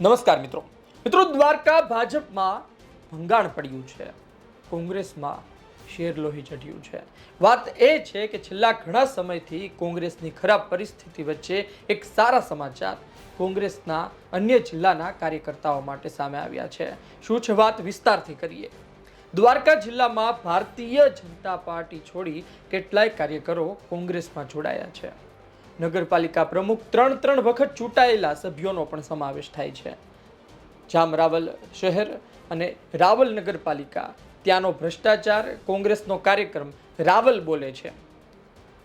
નમસ્કાર મિત્રો. મિત્રો, દ્વારકા ભાજપમાં ભંગાણ પડ્યું છે. કોંગ્રેસમાં શેર લોહી ચઢ્યું છે. વાત એ છે કે છેલ્લા ઘણા સમયથી કોંગ્રેસની ખરાબ પરિસ્થિતિ વચ્ચે એક સારા સમાચાર કોંગ્રેસના અન્ય જિલ્લાના કાર્યકર્તાઓ માટે સામે આવ્યા છે. શું છે વાત? વિસ્તારથી કરીએ. દ્વારકા જિલ્લામાં ભારતીય જનતા પાર્ટી છોડી કેટલાય કાર્યકરો કોંગ્રેસમાં જોડાયા છે. નગરપાલિકા પ્રમુખ ત્રણ ત્રણ વખત ચૂંટાયેલા સભ્યોનો પણ સમાવેશ થાય છે. જામ રાવલ શહેર અને રાવલ નગરપાલિકા. ત્યાંનો ભ્રષ્ટાચાર કોંગ્રેસનો કાર્યક્રમ રાવલ બોલે છે.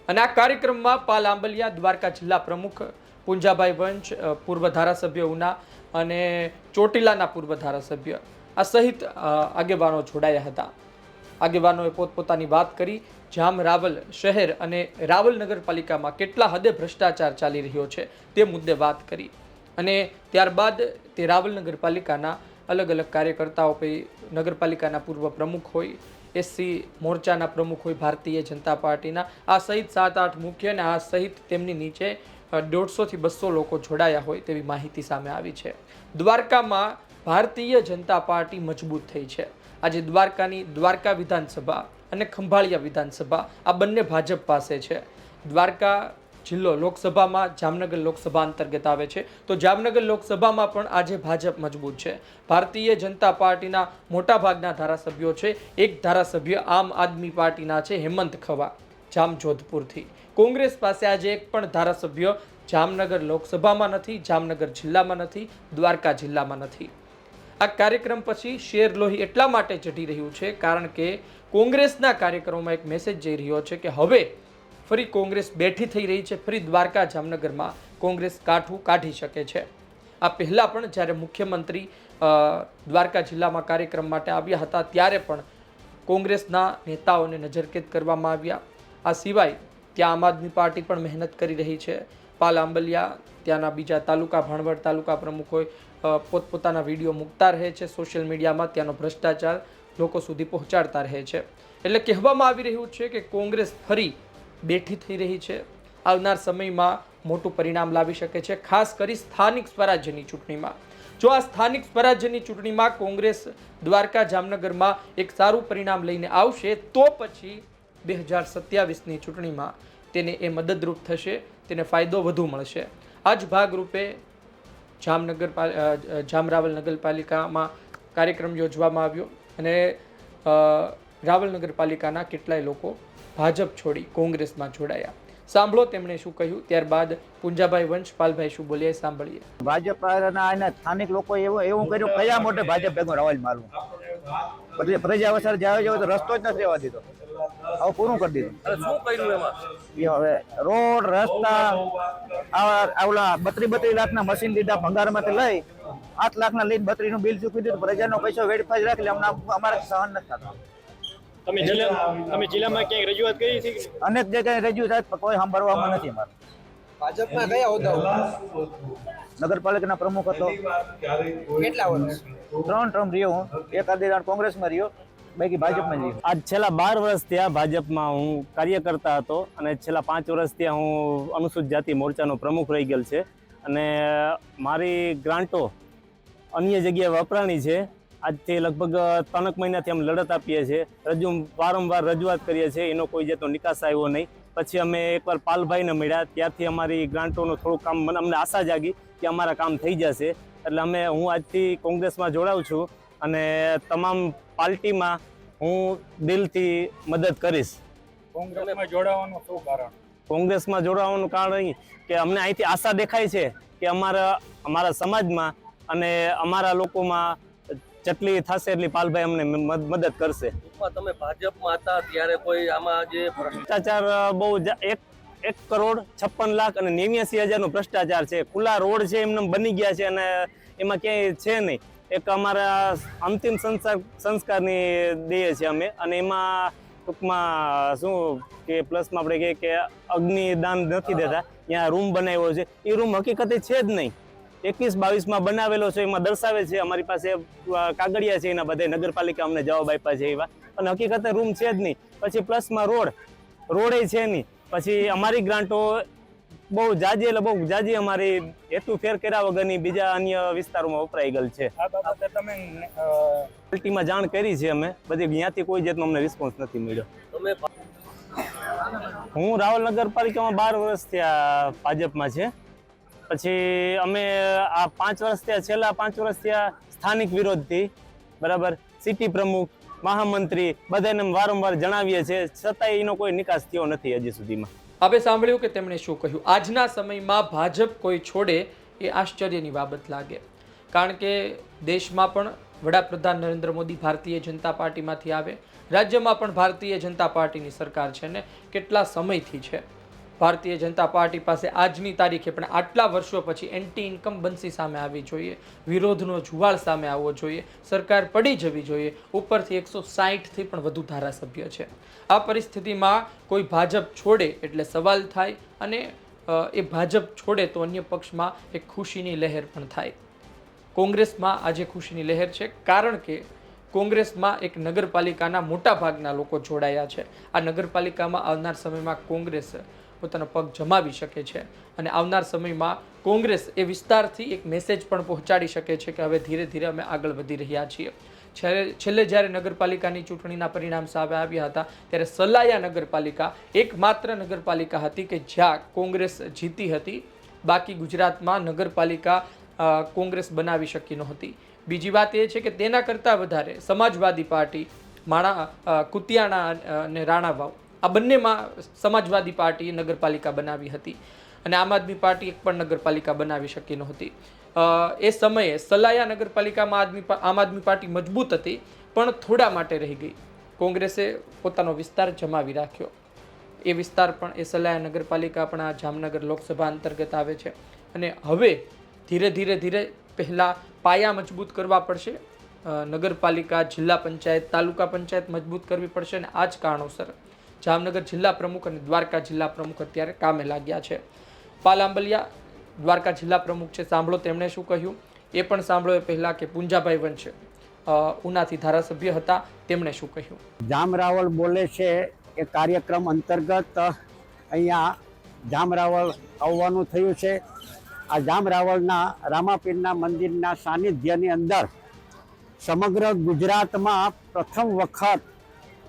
અને આ કાર્યક્રમમાં પાલ આંબલિયા, દ્વારકા જિલ્લા પ્રમુખ, પુંજાભાઈ વંશ પૂર્વ ધારાસભ્ય ઉના અને ચોટીલાના પૂર્વ ધારાસભ્ય આ સહિત આગેવાનો જોડાયા હતા. આગેવાનોએ પોતપોતાની વાત કરી. જામ રાવલ શહેર અને રાવલ નગરપાલિકામાં કેટલા હદે ભ્રષ્ટાચાર ચાલી રહ્યો છે તે મુદ્દે વાત કરી. અને ત્યારબાદ તે રાવલ નગરપાલિકાના અલગ અલગ કાર્યકર્તાઓ પૈ નગરપાલિકાના પૂર્વ પ્રમુખ હોય એસસી મોરચાના પ્રમુખ હોય, ભારતીય જનતા પાર્ટીના, આ સહિત સાત આઠ મુખ્ય અને આ સહિત તેમની નીચે દોઢસોથી બસો લોકો જોડાયા હોય તેવી માહિતી સામે આવી છે. દ્વારકામાં ભારતીય જનતા પાર્ટી મજબૂત થઈ છે. આજે દ્વારકાની દ્વારકા વિધાનસભા અને ખંભાળિયા વિધાનસભા આ બંને ભાજપ પાસે છે. દ્વારકા જિલ્લો લોકસભામાં જામનગર લોકસભા અંતર્ગત આવે છે. તો જામનગર લોકસભામાં પણ આજે ભાજપ મજબૂત છે. ભારતીય જનતા પાર્ટીના મોટાભાગના ધારાસભ્યો છે. એક ધારાસભ્ય આમ આદમી પાર્ટીના છે, હેમંત ખવા જામ જોધપુરથી કોંગ્રેસ પાસે આજે એક પણ ધારાસભ્ય જામનગર લોકસભામાં નથી, જામનગર જિલ્લામાં નથી, દ્વારકા જિલ્લામાં નથી. આ કાર્યક્રમ પછી શેર લોહી એટલા માટે ચઢી રહ્યું છે કારણ કે કોંગ્રેસના કાર્યક્રમોમાં એક મેસેજ જઈ રહ્યો છે કે હવે ફરી કોંગ્રેસ બેઠી થઈ રહી છે, ફરી દ્વારકા જામનગરમાં કોંગ્રેસ કાઠું કાઢી શકે છે. આ પહેલાં પણ જ્યારે મુખ્યમંત્રી દ્વારકા જિલ્લામાં કાર્યક્રમ માટે આવ્યા હતા, ત્યારે પણ કોંગ્રેસના નેતાઓને નજરકેદ કરવામાં આવ્યા. આ સિવાય ત્યાં આમ આદમી પાર્ટી પણ મહેનત કરી રહી છે. પાલ આંબલિયા, ત્યાંના બીજા તાલુકા ભાણવડ તાલુકા પ્રમુખોએ પોતપોતાના વીડિયો મૂકતા રહે છે સોશિયલ મીડિયામાં, ત્યાંનો ભ્રષ્ટાચાર લોકો સુધી પહોંચાડતા રહે છે. એટલે કહેવામાં આવી રહ્યું છે કે કોંગ્રેસ ફરી બેઠી થઈ રહી છે. આવનાર સમયમાં મોટું પરિણામ લાવી શકે છે, ખાસ કરી સ્થાનિક સ્વરાજ્યની ચૂંટણીમાં. જો આ સ્થાનિક સ્વરાજ્યની ચૂંટણીમાં કોંગ્રેસ દ્વારકા જામનગરમાં એક સારું પરિણામ લઈને આવશે, તો પછી બે હજાર સત્યાવીસની ચૂંટણીમાં તેને એ મદદરૂપ થશે. તેને ફાયદો વધુ મળશે. આ જ ભાગરૂપે જામનગર જામ અ, નગરપાલિકામાં કાર્યક્રમ યોજવામાં આવ્યો અને રાવલ નગરપાલિકાના કેટલાય લોકો ભાજપ છોડી કોંગ્રેસમાં જોડાયા. સાંભળો તેમણે શું કહ્યું ત્યારબાદ પુંજાભાઈ વંશ પાલભાઈ શું બોલ્યા સાંભળીએ. ભાજપ સ્થાનિક લોકો એવું એવું કર્યું કયા મોટે ભાજપ ભેગો રવાજ મારવું પ્રજા વસાર જાવે જાવ તો રસ્તો જ નથી રહેવા દીધો. હવે પૂરું કરી દીધું. શું કર્યું એમાં? એ હવે રોડ રસ્તા આવલા બત્રી બત્રી લાખના મશીન લીધા ભંગારમાંથી લઈ આઠ લાખના લઈને બત્રીનું બિલ ચૂકી દીધું. પ્રજાનો પૈસો વેડફાજ રાખી અમને અમારે સહન નથી થતો. તમે જિલ્લા તમે જિલ્લામાં ક્યાંક રજૂઆત કરી અનેક જગ્યાએ રજૂ થાય કોઈ સાંભળવામાં નથી અમારે. ભાજપના કયા હોદ્દાઓ? નગરપાલિકાના પ્રમુખ હતો. કેટલા વર્ષ ત્રણ ટર્મ રહ્યો હું. એક આદિ કોંગ્રેસમાં રહ્યો. બાકી ભાજપમાં જઈ આજ છેલ્લા બાર વર્ષ ત્યાં ભાજપમાં હું કાર્યકર્તા હતો અને છેલ્લા પાંચ વર્ષ ત્યાં હું અનુસૂચિત જાતિ મોરચાનો પ્રમુખ રહી ગયેલ છે. અને મારી ગ્રાન્ટો અન્ય જગ્યાએ વપરાણી છે. આજથી લગભગ ત્રણક મહિનાથી અમે લડત આપીએ છીએ. રજૂ વારંવાર રજૂઆત કરીએ છીએ. એનો કોઈ જતો નિકાસ આવ્યો નહીં. પછી અમે એકવાર પાલભાઈને મળ્યા. ત્યારથી અમારી ગ્રાન્ટોનું થોડું કામ મને અમને આશા જાગી કે અમારા કામ થઈ જશે. એટલે અમે હું આજથી કોંગ્રેસમાં જોડાઉં છું. અને તમામ પાર્ટીમાં હું દિલથી મદદ કરીશ. કોંગ્રેસમાં જોડાવાનું શું કારણ? કોંગ્રેસમાં જોડાવાનું કારણ એ કે અમને અહીંથી આશા દેખાય છે કે અમારા અમારા સમાજમાં અને અમારા લોકોમાં જેટલી થશે એટલી પાલભાઈ અમને મદદ કરશે. તમે ભાજપમાં હતા ત્યારે કોઈ આમાં જે ભ્રષ્ટાચાર બહુ જ- એક એક કરોડ છપ્પન લાખ અને નેવ્યાસી હજારનો ભ્રષ્ટાચાર છે. ખુલ્લા રોડ છે એમને બની ગયા છે અને એમાં ક્યાંય છે નહીં. એક અમારા અંતિમ સંસ્કાર સંસ્કારની દઈએ છીએ અમે. અને એમાં ટૂંકમાં શું કે પ્લસમાં આપણે કહીએ કે અગ્નિદાન નથી દેતા. ત્યાં રૂમ બનાવ્યો છે. એ રૂમ હકીકતે છે જ નહીં. એકવીસ બાવીસમાં બનાવેલો છે, એમાં દર્શાવે છે, અમારી પાસે કાગળિયા છે એના બધા. નગરપાલિકા અમને જવાબ આપ્યા છે એવા. અને હકીકતે રૂમ છે જ નહીં. પછી પ્લસમાં રોડ. રોડે છે નહીં. પછી અમારી ગ્રાન્ટો બહુ જાજી એટલે બહુ જાજી અમારી હેતુ ફેર કર્યા વગરની બીજા અન્ય વિસ્તારોમાં વપરાઈ ગયેલ છે. આ બાબતે તમે અ, જાણ કરી છે અમે. બધી ત્યાંથી કોઈ જાતનો અમને રિસ્પોન્સ નથી મળ્યો. હું રાવલ નગરપાલિકામાં બાર વર્ષ થયા ભાજપમાં છે. પછી અમે આ પાંચ વર્ષ થયા છેલ્લા પાંચ વર્ષ થયા સ્થાનિક વિરોધથી. બરાબર? સિટી પ્રમુખ મહામંત્રી બધાને વારંવાર જણાવીએ છીએ. છતાંય એનો કોઈ નિકાસ થયો નથી હજી સુધીમાં. આપણે સાંભળ્યું કે તેમણે શું કહ્યું? આજના સમયમાં ભાજપ કોઈ છોડે એ આશ્ચર્યની બાબત લાગે. કારણ કે દેશમાં પણ વડાપ્રધાન નરેન્દ્ર મોદી ભારતીય જનતા પાર્ટીમાંથી આવે. રાજ્યમાં પણ ભારતીય જનતા પાર્ટીની સરકાર છે ને, કેટલા સમયથી છે? ભારતીય જનતા પાર્ટી પાસે આજની તારીખે પણ આટલા વર્ષો પછી એન્ટી ઇન્કમ બંસી સામે આવી જોઈએ, વિરોધનો જુવાળ સામે આવવો જોઈએ, સરકાર પડી જવી જોઈએ, ઉપરથી એકસો સાહીઠથી પણ વધુ ધારાસભ્ય છે. આ પરિસ્થિતિમાં કોઈ ભાજપ છોડે એટલે સવાલ થાય અને એ ભાજપ છોડે તો અન્ય પક્ષમાં એક ખુશીની લહેર પણ થાય. કોંગ્રેસમાં આજે ખુશીની લહેર છે, કારણ કે કોંગ્રેસમાં એક નગરપાલિકાના મોટા ભાગના લોકો જોડાયા છે. આ નગરપાલિકામાં આવનાર સમયમાં કોંગ્રેસ પોતાનો પગ જમાવી શકે છે. અને આવનાર સમયમાં કોંગ્રેસ એ વિસ્તારથી એક મેસેજ પણ પહોંચાડી શકે છે કે હવે ધીરે ધીરે અમે આગળ વધી રહ્યા છીએ. છેલ્લે છેલ્લે જ્યારે નગરપાલિકાની ચૂંટણીના પરિણામ સામે આવ્યા હતા, ત્યારે સલાયા નગરપાલિકા, એકમાત્ર નગરપાલિકા હતી કે જ્યાં કોંગ્રેસ જીતી હતી. બાકી ગુજરાતમાં નગરપાલિકા કોંગ્રેસ બનાવી શકી નહોતી. બીજી વાત એ છે કે તેના કરતાં વધારે સમાજવાદી પાર્ટી, માણા કુતિયાણા અને રાણાવાવ આ બંનેમાં સમાજવાદી પાર્ટીએ નગરપાલિકા બનાવી હતી અને આમ આદમી પાર્ટી એક પણ નગરપાલિકા બનાવી શકી નહોતી. એ સમયે સલાયા નગરપાલિકામાં આદમી આમ આદમી પાર્ટી મજબૂત હતી, પણ થોડા માટે રહી ગઈ. કોંગ્રેસે પોતાનો વિસ્તાર જમાવી રાખ્યો. એ વિસ્તાર પણ, એ સલાયા નગરપાલિકા પણ આ જામનગર લોકસભા અંતર્ગત આવે છે. અને હવે ધીરે ધીરે ધીરે પહેલાં પાયા મજબૂત કરવા પડશે. નગરપાલિકા, જિલ્લા પંચાયત, તાલુકા પંચાયત મજબૂત કરવી પડશે અને આ જ કારણોસર જામનગર જિલ્લા પ્રમુખ અને દ્વારકા જિલ્લા પ્રમુખ અત્યારે કામે લાગ્યા છે. પાલ આંબલિયા દ્વારકા જિલ્લા પ્રમુખ છે. સાંભળો તેમણે શું કહ્યું? એ પણ સાંભળો એ પહેલાં કે પુંજાભાઈ વંશ ઉનાથી ધારાસભ્ય હતા. તેમણે શું કહ્યું? જામ રાવલ બોલે છે એ કાર્યક્રમ અંતર્ગત અહીંયા જામ રાવલ આવવાનું થયું છે. આ જામ રાવલના રામાપીરના મંદિરના સાનિધ્યની અંદર સમગ્ર ગુજરાતમાં પ્રથમ વખત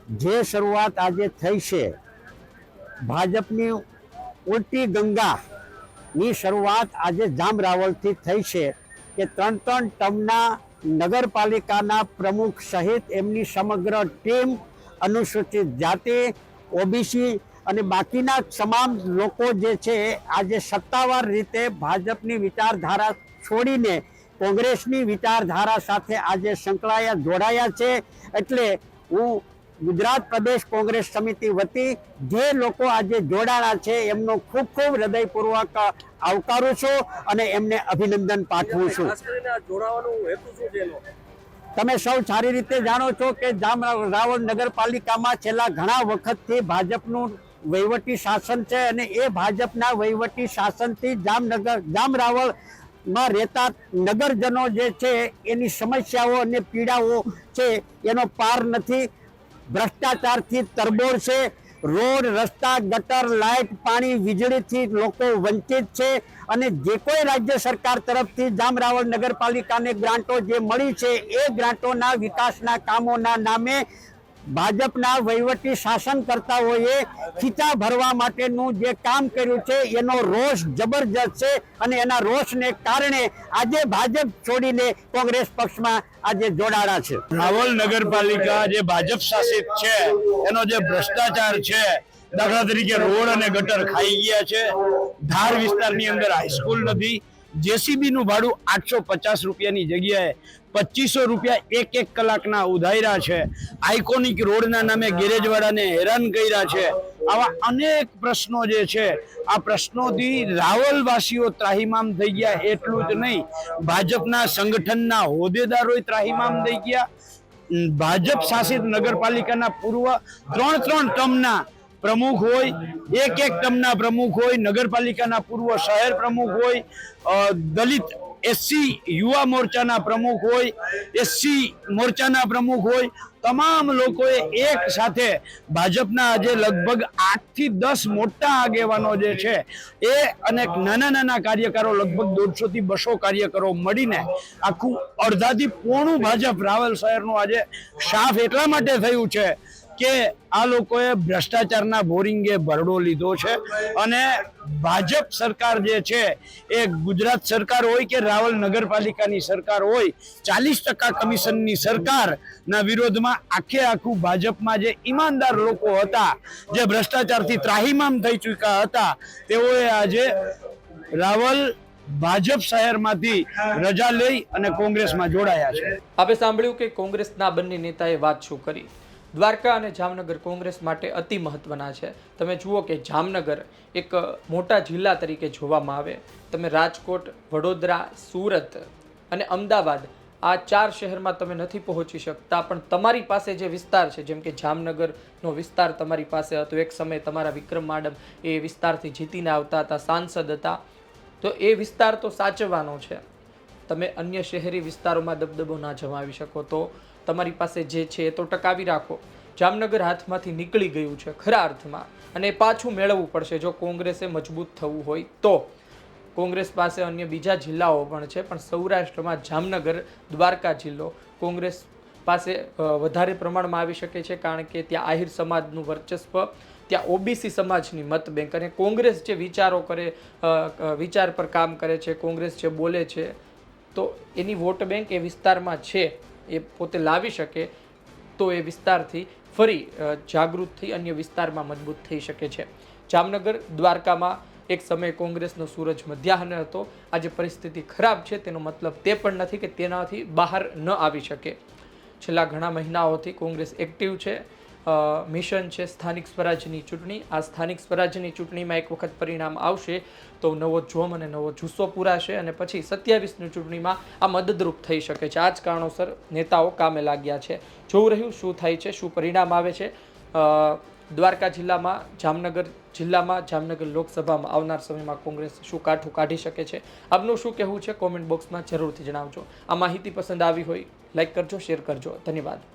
જે શરૂઆત આજે થઈ છે, ભાજપની ઉલટી ગંગાની શરૂઆત આજે જામ રાવલથી થઈ છે કે ત્રણ ત્રણ ટર્મના નગરપાલિકાના પ્રમુખ સહિત એમની સમગ્ર ટીમ અનુસૂચિત જાતિ, ઓબીસી અને બાકીના તમામ લોકો જે છે આજે સત્તાવાર રીતે ભાજપની વિચારધારા છોડીને કોંગ્રેસની વિચારધારા સાથે આજે સંકળાયા, જોડાયા છે. એટલે હું ગુજરાત પ્રદેશ કોંગ્રેસ સમિતિ વતી જે લોકો આજે જોડાણા છે એમનો ખૂબ ખૂબ હૃદયપૂર્વક આવકારું છું અને એમને અભિનંદન પાઠવું છું. તમે સૌ સારી રીતે જાણો છો કે જામ રાવળ નગરપાલિકામાં છેલ્લા ઘણા વખતથી ભાજપનું વહીવટી શાસન છે અને એ ભાજપના વહીવટી શાસનથી જામનગર જામ રાવળમાં રહેતા નગરજનો જે છે એની સમસ્યાઓ અને પીડાઓ છે એનો પાર નથી ભ્રષ્ટાચારથી તરબોળ છે. રોડ, રસ્તા, ગટર, લાઇટ, પાણી, વીજળીથી લોકો વંચિત છે. અને જે કોઈ રાજ્ય સરકાર તરફથી જામરાવળ નગરપાલિકાને ગ્રાન્ટો જે મળી છે, એ ગ્રાન્ટોના વિકાસના કામોના નામે ભાજપના વહીવટી શાસનકર્તાઓએ ખીચા ભરવા માટેનું જે કામ કર્યું છે, એનો રોષ જબરજસ્ત છે અને એના રોષને કારણે આજે ભાજપ છોડીને કોંગ્રેસ પક્ષમાં આજે જોડાણા છે. રાવલ નગરપાલિકા જે ભાજપ શાસિત છે, એનો જે ભ્રષ્ટાચાર છે, દાખલા તરીકે રોડ અને ગટર ખાઈ ગયા છે. ધાર વિસ્તારની અંદર હાઈસ્કૂલ નથી જેસીબી નું ભાડું આઠસો પચાસ રૂપિયાની જગ્યાએ પચીસો રૂપિયા એક એક કલાકના ઉધાર્યા છે. આઇકોનિક રોડના નામે ગેરેજવાળાને હેરાન કર્યા છે. આવા અનેક પ્રશ્નો જે છે, આ પ્રશ્નોથી રાવલવાસીઓ ત્રાહિમામ થઈ ગયા એટલું જ નહીં. ભાજપના સંગઠનના હોદ્દેદારોએ ત્રાહિમામ થઈ ગયા. ભાજપ શાસિત નગરપાલિકાના પૂર્વ ત્રણ ત્રણ ટર્મના પ્રમુખ હોય, એક એક ટમના પ્રમુખ હોય, નગરપાલિકાના પૂર્વ શહેર પ્રમુખ હોય દલિત એસસી યુવા મોરચાના પ્રમુખ હોય, એસસી મોરચાના પ્રમુખ હોય, તમામ લોકોએ એક સાથે ભાજપના આજે લગભગ આઠથી દસ મોટા આગેવાનો જે છે, એ અને નાના નાના કાર્યકરો, લગભગ દોઢસોથી બસો કાર્યકરો મળીને આખું અડધાથી પોણું ભાજપ રાવલ શહેરનું આજે સાફ એટલા માટે થયું છે કે આ લોકોએ ભ્રષ્ટાચારના બોરિંગે ભરડો લીધો છે. અને ભાજપ સરકાર જે છે, એ ગુજરાત સરકાર હોય કે રાવલ નગરપાલિકાની સરકાર હોય, ચાલીસ ટકા કમિશનની સરકારના વિરોધમાં આખે આખું ભાજપમાં જે ઈમાનદાર લોકો હતા, જે ભ્રષ્ટાચારથી ત્રાહિમામ થઈ ચૂક્યા હતા, તેઓએ આજે રાવલ ભાજપ શહેરમાંથી રજા લઈ અને કોંગ્રેસમાં જોડાયા છે. આપણે સાંભળ્યું કે કોંગ્રેસના બંને નેતાએ વાત શું કરી? દ્વારકા અને જામનગર કોંગ્રેસ માટે અતિ મહત્વના છે. તમે જુઓ કે જામનગર એક મોટા જિલ્લા તરીકે જોવામાં આવે. તમે રાજકોટ, વડોદરા, સુરત અને અમદાવાદ આ ચાર શહેરમાં તમે નથી પહોંચી શકતા, પણ તમારી પાસે જે વિસ્તાર છે, જેમ કે જામનગરનો વિસ્તાર તમારી પાસે હતો. એક સમયે તમારા વિક્રમ માડમ એ વિસ્તારથી જીતીને આવતા હતા, સાંસદ હતા. તો એ વિસ્તાર તો સાચવવાનો છે. તમે અન્ય શહેરી વિસ્તારોમાં દબદબો ના જમાવી શકો તો તમારી પાસે જે છે એ તો ટકાવી રાખો. જામનગર હાથમાંથી નીકળી ગયું છે ખરા અર્થમાં અને પાછું મેળવવું પડશે. જો કોંગ્રેસે મજબૂત થવું હોય તો. કોંગ્રેસ પાસે અન્ય બીજા જિલ્લાઓ પણ છે, પણ સૌરાષ્ટ્રમાં જામનગર, દ્વારકા જિલ્લો કોંગ્રેસ પાસે વધારે પ્રમાણમાં આવી શકે છે, કારણ કે ત્યાં આહિર સમાજનું વર્ચસ્વ, ત્યાં ઓબીસી સમાજની મત બેંક અને કોંગ્રેસ જે વિચારો કરે વિચાર પર કામ કરે છે, કોંગ્રેસ જે બોલે છે, તો એની વોટ બેંક એ વિસ્તારમાં છે. એ પોતે લાવી શકે તો એ વિસ્તારથી ફરી જાગૃત થઈ અન્ય વિસ્તારમાં મજબૂત થઈ શકે છે. જામનગર દ્વારકામાં એક સમયે કોંગ્રેસનો સૂરજ મધ્યાહન હતો. આજે પરિસ્થિતિ ખરાબ છે, તેનો મતલબ તે પણ નથી કે તેનાથી બહાર ન આવી શકે. છેલ્લા ઘણા મહિનાઓથી કોંગ્રેસ એક્ટિવ છે. મિશન છે સ્થાનિક સ્વરાજ્યની ચૂંટણી. આ સ્થાનિક સ્વરાજ્યની ચૂંટણીમાં એક વખત પરિણામ આવશે તો નવો જોમ અને નવો જુસ્સો પૂરાશે અને પછી સત્યાવીસની ચૂંટણીમાં આ મદદરૂપ થઈ શકે છે. આ જ કારણોસર નેતાઓ કામે લાગ્યા છે. જોવું રહ્યું શું થાય છે, શું પરિણામ આવે છે. દ્વારકા જિલ્લામાં, જામનગર જિલ્લામાં, જામનગર લોકસભામાં આવનાર સમયમાં કોંગ્રેસ શું કાઠું કાઢી શકે છે? આપનું શું કહેવું છે? કોમેન્ટ બોક્સમાં જરૂરથી જણાવજો. આ માહિતી પસંદ આવી હોય, લાઈક કરજો, શેર કરજો. ધન્યવાદ.